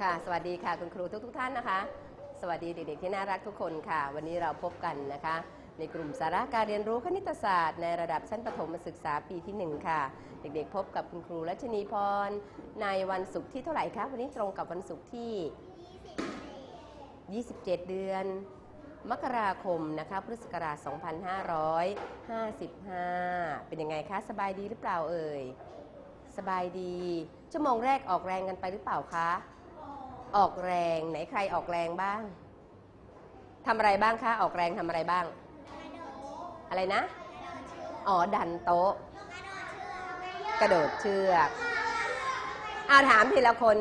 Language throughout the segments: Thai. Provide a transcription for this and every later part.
ค่ะ สวัสดีค่ะคุณครูทุกทท่านนะคะ สวัสดีเด็กๆที่น่ารักทุกคนค่ะ วันนี้เราพบกันนะคะ ในกลุ่มสาระการเรียนรู้คณิตศาสตร์ ในระดับชั้นประถมศึกษาปีที่ 1 ค่ะ เด็กๆ พบกับคุณครูรัชนีพร ในวันศุกร์ที่เท่าไหร่คะวันนี้ตรงกับวันศุกร์ที่ 27 เดือน มกราคมนะคะพุทธศักราช 2555 เป็นยังไงคะสบายดีหรือเปล่าเอ่ยสบายดีชั่วโมงแรกออกแรงกันไปหรือเปล่าคะ ออกแรง ไหนใครออกแรงบ้างทำอะไรบ้างคะออกแรงทำอะไรบ้าง อะไรนะ อ๋อ ดันโต๊ะ กระโดดเชือกอาถามทีละคน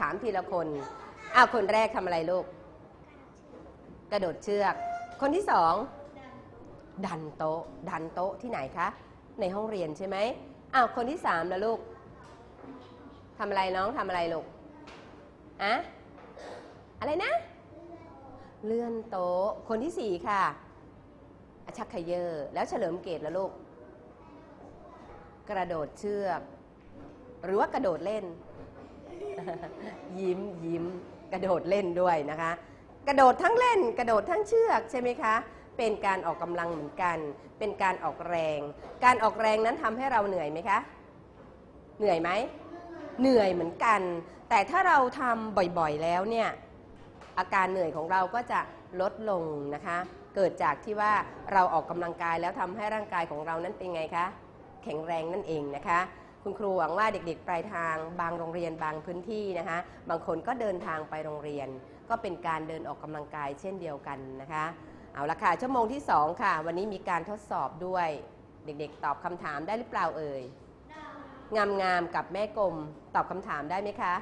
ถามทีละคนอ้าวคนแรกทำอะไรลูก กระโดดเชือก คนที่สอง ดันโต๊ะ ดันโต๊ะที่ไหนคะ ในห้องเรียนใช่ไหมอ้าวคนที่สามแล้วลูกทำอะไรน้องทำอะไรลูก อะอะไรนะ เลื่อนโต๊ะ คนที่สี่ค่ะอะชักเขยอแล้วเฉลิมเกตแล้วลูก กระโดดเชือก หรือว่ากระโดดเล่น ยิ้มยิ้ม กระโดดเล่นด้วยนะคะ กระโดดทั้งเล่น กระโดดทั้งเชือกใช่ไหมคะ เป็นการออกกำลังเหมือนกัน เป็นการออกแรง การออกแรงนั้นทำให้เราเหนื่อยไหมคะ เหนื่อยไหม เหนื่อยเหมือนกัน แต่ถ้าเราทำบ่อยๆแล้วเนี่ยอาการเหนื่อยของเราก็จะลดลงนะคะ เกิดจากที่ว่าเราออกกำลังกายแล้วทำให้ร่างกายของเรานั้นเป็นไงคะแข็งแรงนั่นเองนะคะ คุณครูหวังว่าเด็กๆ ปลายทางบางโรงเรียนบางพื้นที่นะคะ บางคนก็เดินทางไปโรงเรียน ก็เป็นการเดินออกกำลังกายเช่นเดียวกันนะคะ เอาละค่ะชั่วโมงที่ 2 ค่ะ วันนี้มีการทดสอบด้วย เด็กๆ ตอบคำถามได้หรือเปล่าเอ่ย งามงามๆกับแม่กลมตอบคำถามได้ไหมคะ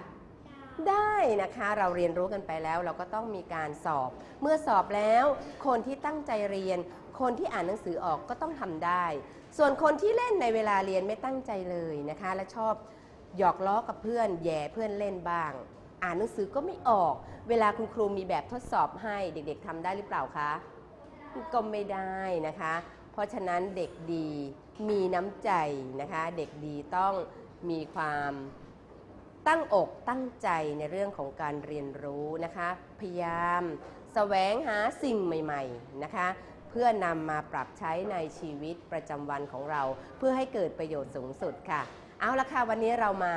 ได้นะคะเราเรียนรู้กันไปแล้วเราก็ต้องมีการสอบ เมื่อสอบแล้ว คนที่ตั้งใจเรียน คนที่อ่านหนังสือออกก็ต้องทำได้ ส่วนคนที่เล่นในเวลาเรียนไม่ตั้งใจเลยนะคะ และชอบหยอกล้อกับเพื่อนแย่เพื่อนเล่นบ้าง อ่านหนังสือก็ไม่ออก เวลาคุณครูมีแบบทดสอบให้เด็กๆทำได้หรือเปล่าคะก็ไม่ได้นะคะ เพราะฉะนั้นเด็กดี มีน้ำใจนะคะ เด็กดีต้องมีความตั้งอกตั้งใจในเรื่องของการเรียนรู้นะคะ พยายามแสวงหาสิ่งใหม่ๆนะคะ เพื่อนำมาปรับใช้ในชีวิตประจำวันของเรา เพื่อให้เกิดประโยชน์สูงสุดค่ะ เอาละค่ะ วันนี้เรามา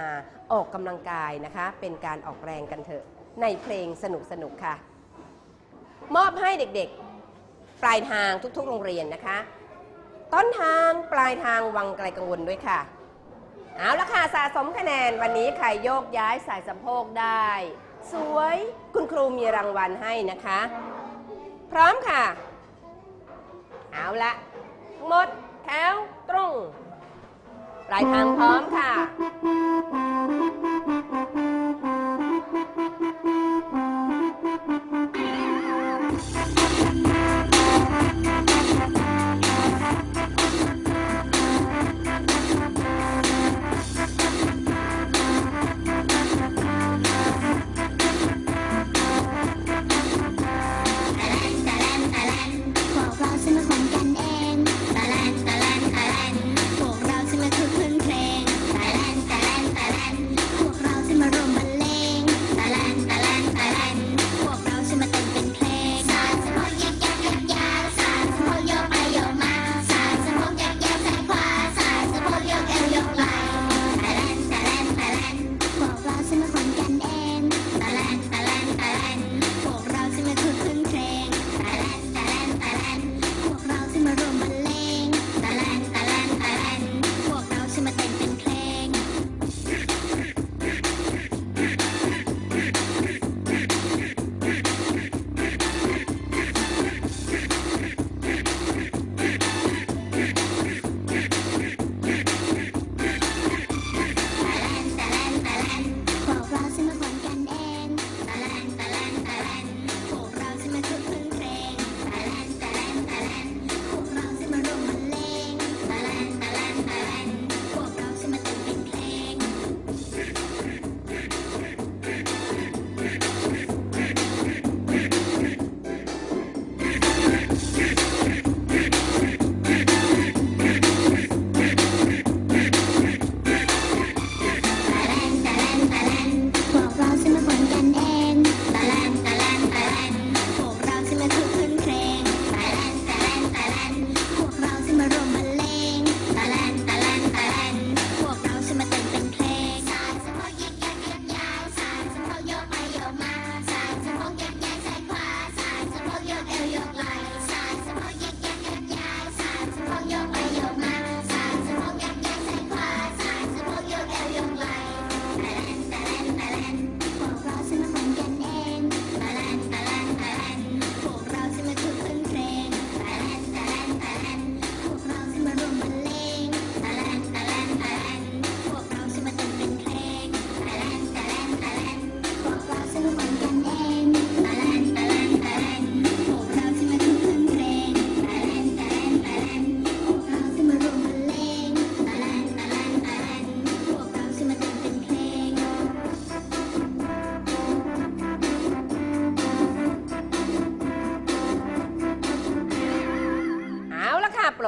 ออกกำลังกายนะคะ เป็นการออกแรงกันเถอะ ในเพลงสนุกๆค่ะ มอบให้เด็กๆ ปลายทางทุกๆ โรงเรียนนะคะ ต้นทางปลายทางวังไกลกังวลด้วยค่ะ เอาละค่ะสะสมคะแนนวันนี้ใครโยกย้ายสายสะโพกได้ สวยคุณครูมีรางวัลให้นะคะ พร้อมค่ะ เอาละหมดแถวตรง ปลายทางพร้อมค่ะ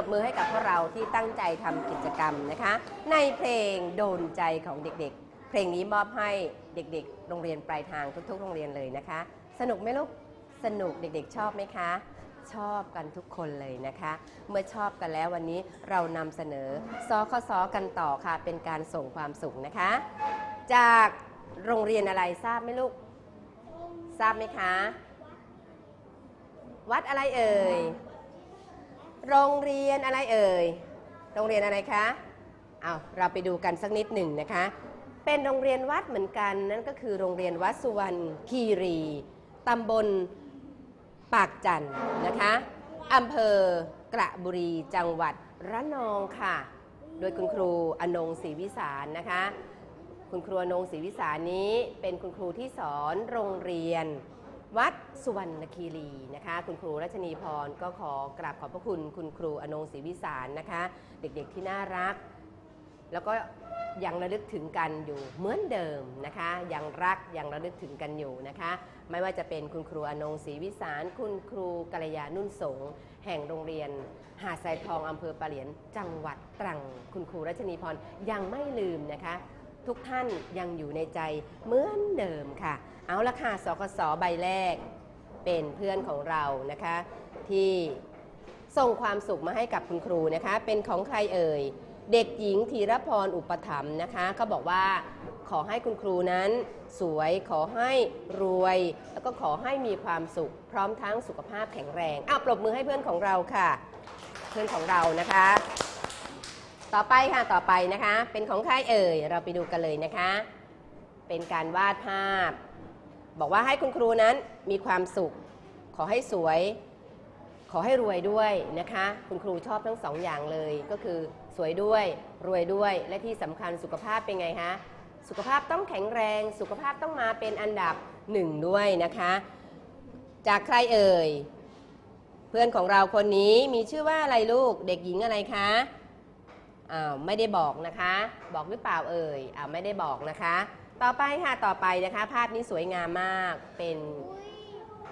บมือให้กับพวกเราที่ตั้งใจทำกิจกรรมนะคะ ในเพลงโดนใจของเด็กๆ เพลงนี้มอบให้เด็กๆ โรงเรียนปลายทางทุกๆ โรงเรียนเลยนะคะ สนุกไหมลูก สนุกเด็กๆ ชอบไหมคะ ชอบกันทุกคนเลยนะคะ เมื่อชอบกันแล้ววันนี้เรานำเสนอซอข้อซอกันต่อค่ะ เป็นการส่งความสุขนะคะ จากโรงเรียนอะไรทราบไหมลูก ทราบไหมคะ วัดอะไรเอ่ย โรงเรียนอะไรเอ่ย โรงเรียนอะไรคะ เอาเราไปดูกันสักนิดหนึ่งนะคะ เป็นโรงเรียนวัดเหมือนกัน นั่นก็คือโรงเรียนวัดสุวรรณคีรีตำบลปากจันนะคะอำเภอกระบุรีจังหวัดระนองค่ะ โดยคุณครูอนงศรีวิสารนะคะ คุณครูอนงศรีวิสารนี้เป็นคุณครูที่สอนโรงเรียน วัดสุวรรณคีรีนะคะ คุณครูรัชนีพรก็ขอกราบขอบพระคุณ คุณครูอนงศรีวิสารนะคะ เด็กๆที่น่ารัก แล้วก็ยังระลึกถึงกันอยู่เหมือนเดิมนะคะ ยังรักยังระลึกถึงกันอยู่นะคะ ไม่ว่าจะเป็นคุณครูอนงศรีวิสาร คุณครูกัลยานุ่นสงฆ์แห่งโรงเรียนหาดทรายทองอำเภอปะเหลียนจังหวัดตรัง คุณครูรัชนีพรยังไม่ลืมนะคะ ทุกท่านยังอยู่ในใจเหมือนเดิมค่ะ เอาละค่ะสกสใบแรก เป็นเพื่อนของเรานะคะ ที่ส่งความสุขมาให้กับคุณครูนะคะ เป็นของใครเอ่ย เด็กหญิงธีรพรอุปถัมภ์นะคะเขาบอกว่าขอให้คุณครูนั้น สวยขอให้รวย แล้วก็ขอให้มีความสุข พร้อมทั้งสุขภาพแข็งแรงอ้าวปรบมือให้เพื่อนของเราค่ะ เพื่อนของเรานะคะ ต่อไปค่ะต่อไปนะคะ เป็นของใครเอ่ยเราไปดูกันเลยนะคะ เป็นการวาดภาพ บอกว่าให้คุณครูนั้นมีความสุข ขอให้สวย ขอให้รวยด้วยนะคะ คุณครูชอบทั้งสองอย่างเลยก็คือสวยด้วยรวยด้วยและที่สำคัญสุขภาพเป็นไงคะสุขภาพต้องแข็งแรง สุขภาพต้องมาเป็นอันดับหนึ่งด้วยนะคะ จากใครเอ่ย เพื่อนของเราคนนี้มีชื่อว่าอะไรลูก เด็กหญิงอะไรคะ อ้าวไม่ได้บอกนะคะ บอกหรือเปล่าเอ่ยอ้าวไม่ได้บอกนะคะ ต่อไปค่ะต่อไปนะคะ ภาพนี้สวยงามมากเป็น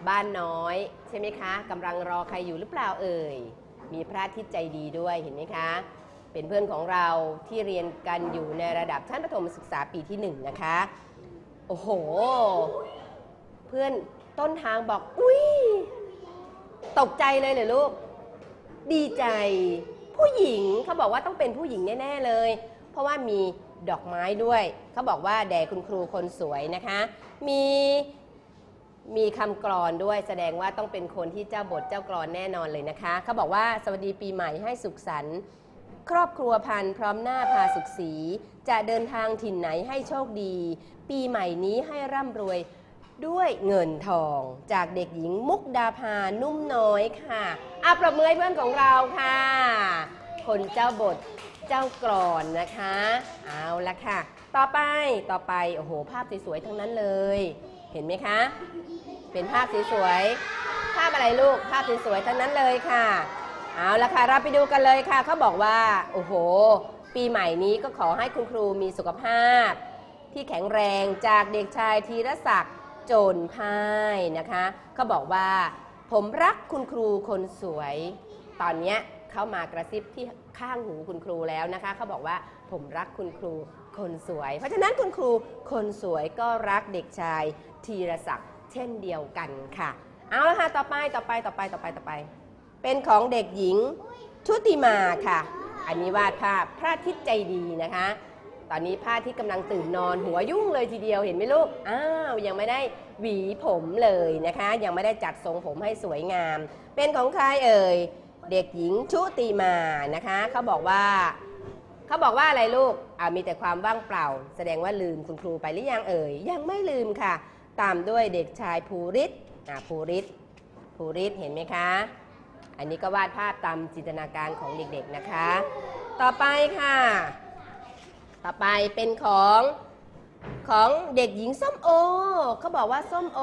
บ้านน้อยใช่ไหมคะกำลังรอใครอยู่หรือเปล่าเอ่ยมีพระอาทิตย์ใจดีด้วยเห็นไหมคะ เป็นเพื่อนของเราที่เรียนกันอยู่ในระดับชั้นประถมศึกษาปีที่หนึ่งนะคะโอ้โห เพื่อนต้นทางบอก อุ้ยตกใจเลยเหรอลูก ดีใจ ผู้หญิงเขาบอกว่าต้องเป็นผู้หญิงแน่ ๆ เลย เพราะว่ามีดอกไม้ด้วย เขาบอกว่าแด่คุณครูคนสวยนะคะ มีมีคำกรอนด้วยแสดงว่าต้องเป็นคนที่เจ้าบทเจ้ากรอนแน่นอนเลยนะคะ เขาบอกว่าสวัสดีปีใหม่ให้สุขสันต์ครอบครัวพันพร้อมหน้าพาสุขสี จะเดินทางถิ่นไหนให้โชคดี ปีใหม่นี้ให้ร่ำรวย ด้วยเงินทองจากเด็กหญิงมุกดาพานุ่มน้อยค่ะอะปรบมือให้เพื่อนของเราค่ะ คนเจ้าบทเจ้ากรอนนะคะ เอาละค่ะ ต่อไปต่อไป โอ้โห ภาพสวยๆทั้งนั้นเลย เห็นไหมคะ เป็นภาพสวยๆภาพอะไรลูก ภาพสวยๆทั้งนั้นเลยค่ะ เอาละค่ะ เราไปดูกันเลยค่ะ เขาบอกว่า โอ้โห ปีใหม่นี้ก็ขอให้คุณครูมีสุขภาพ ที่แข็งแรงจากเด็กชายธีรศักดิ์ โจนพายนะคะเขาบอกว่า ผมรักคุณครูคนสวย ตอนเนี้ยเขามากระซิบที่ข้างหูคุณครูแล้วนะคะเขาบอกว่าผมรักคุณครูคนสวย เพราะฉะนั้นคุณครูคนสวยก็รักเด็กชายธีรศักดิ์เช่นเดียวกันค่ะ เอาละค่ะต่อไปต่อไปต่อไปต่อไปต่อไป เป็นของเด็กหญิงชุติมาค่ะ อันนี้วาดภาพพระอาทิตย์ใจดีนะคะ ตอนนี้พระอาทิตย์กำลังตื่นนอนหัวยุ่งเลยทีเดียวเห็นไหมลูก อ้าวยังไม่ได้หวีผมเลยนะคะ ยังไม่ได้จัดทรงผมให้สวยงาม เป็นของใครเอ่ย เด็กหญิงชุติมานะคะ เขาบอกว่า เขาบอกว่าอะไรลูกอ่ามีแต่ความว่างเปล่า แสดงว่าลืมคุณครูไปหรือยังเอ่ย ยังไม่ลืมค่ะ ตามด้วยเด็กชายภูริศอ่าภูริศภูริศเห็นไหมคะ อันนี้ก็วาดภาพตามจินตนาการของเด็กๆนะคะ ต่อไปค่ะ ต่อไปเป็นของของเด็กหญิงส้มโอ เขาบอกว่าส้มโอ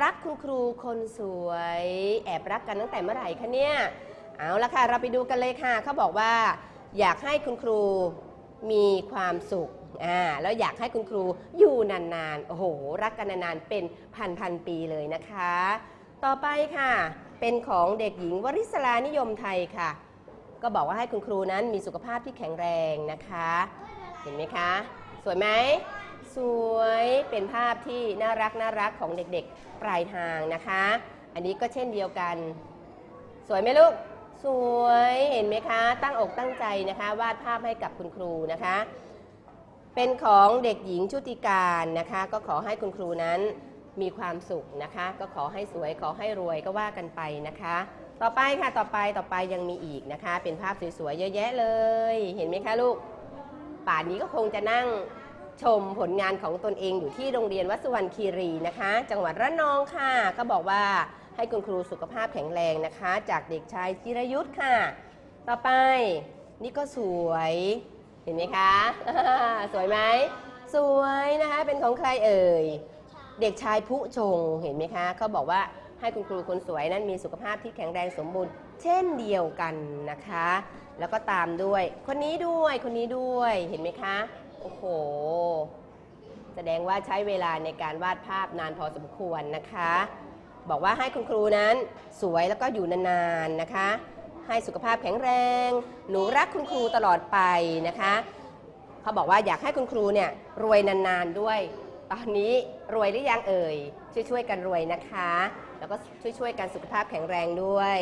รักคุณครูคนสวย แอบรักกันตั้งแต่เมื่อไหร่คะเนี่ย เอาละค่ะ เราไปดูกันเลยค่ะ เขาบอกว่า อยากให้คุณครูมีความสุข อ่า แล้วอยากให้คุณครูอยู่นานๆ โอ้โห รักกันนานๆ เป็นพันๆปีเลยนะคะ ต่อไปค่ะ เป็นของเด็กหญิงวริศรานิยมไทยค่ะ ก็บอกว่าให้คุณครูนั้นมีสุขภาพที่แข็งแรงนะคะ เห็นไหมคะ สวยไหม สวยเป็นภาพที่น่ารักน่ารักของเด็กๆ ปลายทางนะคะ อันนี้ก็เช่นเดียวกัน สวยไหมลูก สวยเห็นไหมคะ ตั้งอกตั้งใจนะคะ วาดภาพให้กับคุณครูนะคะ เป็นของเด็กหญิงชุติการนะคะ ก็ขอให้คุณครูนั้นมีความสุขนะคะ ก็ขอให้สวยขอให้รวยก็ว่ากันไปนะคะ ต่อไปค่ะต่อไปต่อไปยังมีอีกนะคะ เป็นภาพสวยๆเยอะแยะเลย เห็นไหมคะลูก ป่านนี้ก็คงจะนั่งชมผลงานของตนเองอยู่ที่โรงเรียนวัดสุวรรณคีรีนะคะ จังหวัดระนองค่ะ ก็บอกว่าให้คุณครูสุขภาพแข็งแรงนะคะ จากเด็กชายจิรยุทธ์ค่ะ ต่อไปนี่ก็สวยเห็นไหมคะ สวยไหมสวยนะคะเป็นของใครเอ่ยเด็กชายผู้ชงเห็นไหมคะเขาบอกว่าให้คุณครูคนสวยนั้นมีสุขภาพที่แข็งแรงสมบูรณ์ เช่นเดียวกันนะคะ แล้วก็ตามด้วย คนนี้ด้วยคนนี้ด้วยเห็นไหมคะ โอ้โห แสดงว่าใช้เวลาในการวาดภาพนานพอสมควรนะคะ บอกว่าให้คุณครูนั้นสวยแล้วก็อยู่นานๆนะคะ ให้สุขภาพแข็งแรง หนูรักคุณครูตลอดไปนะคะเขาบอกว่าอยากให้คุณครูเนี่ยรวยนานๆด้วย ตอนนี้รวยหรือยังเอ่ยช่วยๆกันรวยนะคะ แล้วก็ช่วยๆกันสุขภาพแข็งแรงด้วย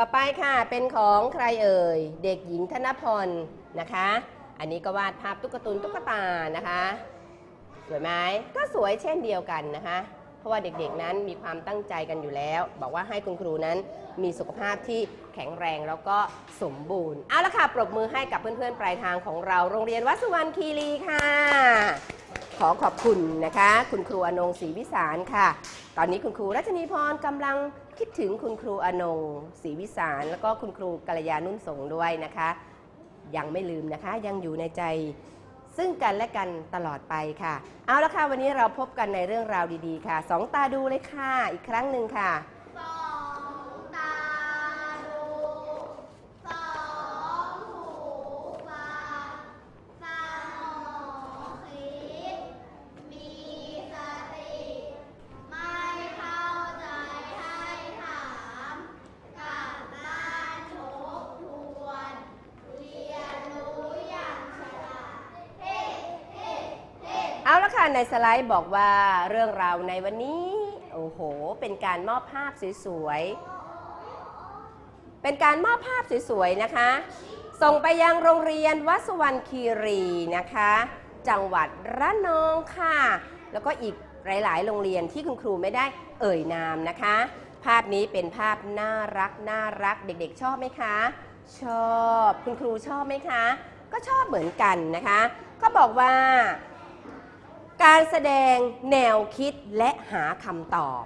ต่อไปค่ะเป็นของใครเอ่ย เด็กหญิงธนพรนะคะ อันนี้ก็วาดภาพตุ๊กตุนตุ๊กตานะคะ สวยไหมก็สวยเช่นเดียวกันนะคะ เพราะว่าเด็กๆนั้นมีความตั้งใจกันอยู่แล้ว บอกว่าให้คุณครูนั้นมีสุขภาพที่แข็งแรงแล้วก็สมบูรณ์เอาละค่ะ ปรบมือให้กับเพื่อนๆปลายทางของเราโรงเรียนวัดสุวรรณคีรีค่ะ ขอขอบคุณนะคะ คุณครูอนงศรีวิสารค่ะ ตอนนี้คุณครูรัชนีพรกำลังคิดถึงคุณครูอนงศรีวิสาร แล้วก็คุณครูกัลยานุ่นสงด้วยนะคะ ยังไม่ลืมนะคะ ยังอยู่ในใจซึ่งกันและกันตลอดไปค่ะ เอาละค่ะ วันนี้เราพบกันในเรื่องราวดีๆ ค่ะ สองตาดูเลยค่ะ อีกครั้งหนึ่งค่ะ สองตาดูสองหูฟังสมองคิด มีสติ ไม่เข้าใจให้ถามกลับบ้านทบทวน เรียนรู้อย่างฉลาด เฮ้เฮ้เฮ้ เอาละค่ะ ในสไลด์บอกว่าเรื่องราวในวันนี้ โอ้โห เป็นการมอบภาพสวยๆ เป็นการมอบภาพสวยๆ นะคะ ส่งไปยังโรงเรียนวัดสวรรณคีรีนะคะ จังหวัดระนองค่ะ แล้วก็อีกหลายๆ โรงเรียนที่คุณครูไม่ได้เอ่ยนามนะคะ ภาพนี้เป็นภาพน่ารักน่ารักเด็กๆ ชอบไหมคะ ชอบ คุณครูชอบไหมคะ ก็ชอบเหมือนกันนะคะ ก็บอกว่า การแสดงแนวคิดและหาคำตอบ